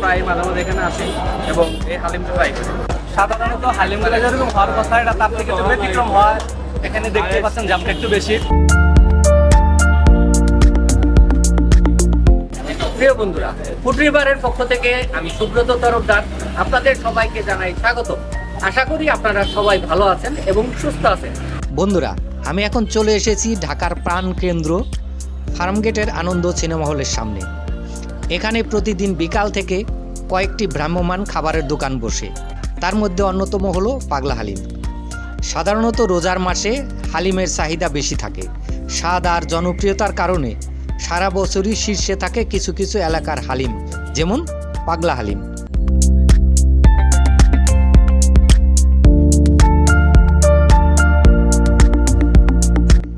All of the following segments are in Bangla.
প্রায় মাঝে মাঝে এখানে আসি এবং এই হালিমটা ট্রাই করি সাধারণত হালিমগুলো যেরকম হওয়ার কথা, এটা তার থেকে ব্যতিক্রম হয়। এখানে দেখতে পাচ্ছেন জামটা একটু বেশি। প্রিয় বন্ধুরা পক্ষ থেকে আমি সুব্রত তরফদার, আপনাদের সবাইকে জানাই স্বাগত। আশা করি আপনারা সবাই ভালো আছেন এবং সুস্থ আছেন। বন্ধুরা, আমি এখন চলে এসেছি ঢাকার প্রাণ কেন্দ্র ফার্মগেটের আনন্দ সিনেমা হলের সামনে। এখানে প্রতিদিন বিকাল থেকে কয়েকটি ভ্রাম্যমান খাবারের দোকান বসে। তার মধ্যে অন্যতম হলো পাগলা হালিম। সাধারণত রোজার মাসে হালিমের চাহিদা বেশি থাকে। স্বাদ আর জনপ্রিয়তার কারণে সারা বছরই শীর্ষে থাকে কিছু কিছু এলাকার হালিম, যেমন পাগলা হালিম।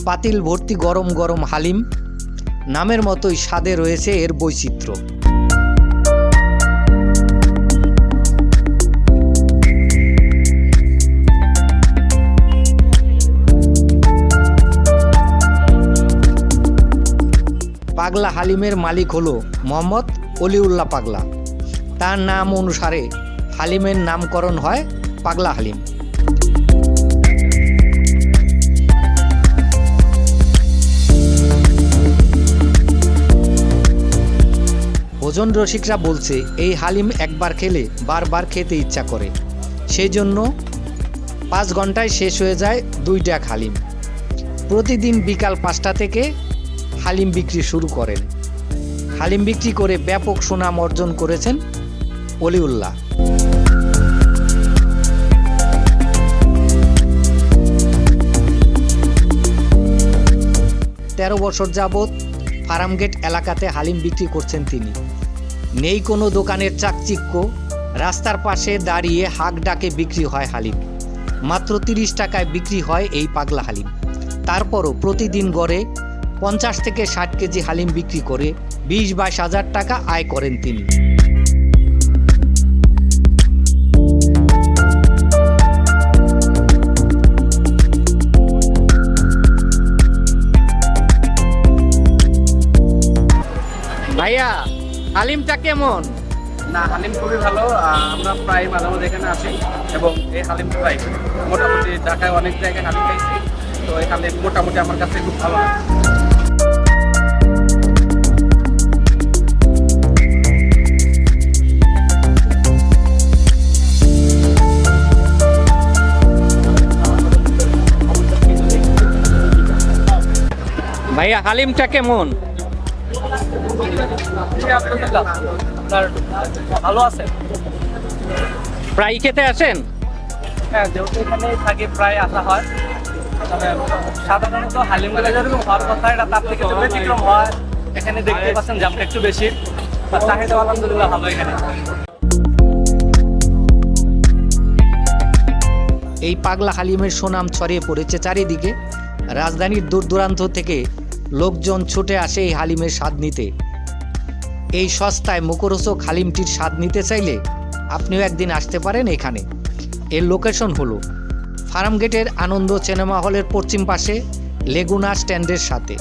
পাতিল ভর্তি গরম গরম হালিম নামের মতোই স্বাদে রয়েছে এর বৈচিত্র্য। পাগলা হালিমের মালিক হলো মোহাম্মদ অলিউল্লাহ পাগলা। তার নাম অনুসারে হালিমের নামকরণ হয় পাগলা হালিম। ভোজন রসিকরা বলছে, এই হালিম একবার খেলে বারবার খেতে ইচ্ছা করে। সেই জন্য পাঁচ ঘন্টায় শেষ হয়ে যায় দুই ড্যাক হালিম। প্রতিদিন বিকাল পাঁচটা থেকে হালিম বিক্রি শুরু করেন। হালিম বিক্রি করে ব্যাপক সুনাম অর্জন করেছেন অলিউল্লাহ। তেরো বছর যাবৎ ফার্মগেট এলাকাতে হালিম বিক্রি করছেন তিনি। নেই কোনো দোকানের চাকচিক্য। রাস্তার পাশে দাঁড়িয়ে হাক ডাকে বিক্রি হয় হালিম। মাত্র তিরিশ টাকায় বিক্রি হয় এই পাগলা হালিম। তারপরও প্রতিদিন গড়ে পঞ্চাশ থেকে ষাট কেজি হালিম বিক্রি করে বিশ বাইশ হাজার টাকা আয় করেন তিনি। ভাইয়া হালিমটা কেমন? না হালিম খুবই ভালো আমরা প্রায় মাঝে মাঝে এখানে আসি এবং এই ট্রাই করি মোটামুটি ঢাকায় অনেক জায়গায় হালিম খাইছি তো এই হালিম মোটামুটি আমার কাছে খুব ভালো লাগে। ভাইয়া হালিমটা কেমন। আপনার ভালো আছে প্রায় খেতে আসেন? হ্যাঁ যেহেতু এখানে থাকি প্রায় আসা হয়। তবে সাধারণত যেরকম হওয়ার কথা এটা তার থেকে একটু ব্যতিক্রম হয়। এখানে দেখতে পাচ্ছেন জামটা একটু বেশি। আর চাহিদা আলহামদুলিল্লাহ ভালো এখানে। এই পাগলা হালিমের সুনাম ছড়িয়ে পড়েছে চারিদিকে। রাজধানীর দূর দূরান্ত থেকে লোকজন ছুটে আসে এই হালিমের স্বাদ নিতে। এই সস্তায় মুখরোচক হালিমটির স্বাদ নিতে চাইলে আপনিও একদিন আসতে পারেন এখানে। এর লোকেশন হলো ফার্মগেটের আনন্দ সিনেমা হলের পশ্চিম পাশে লেগুনা স্ট্যান্ডের সাথে।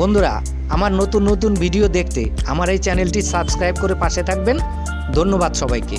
বন্ধুরা, আমার নতুন নতুন ভিডিও দেখতে আমার এই চ্যানেলটি সাবস্ক্রাইব করে পাশে থাকবেন। ধন্যবাদ সবাইকে।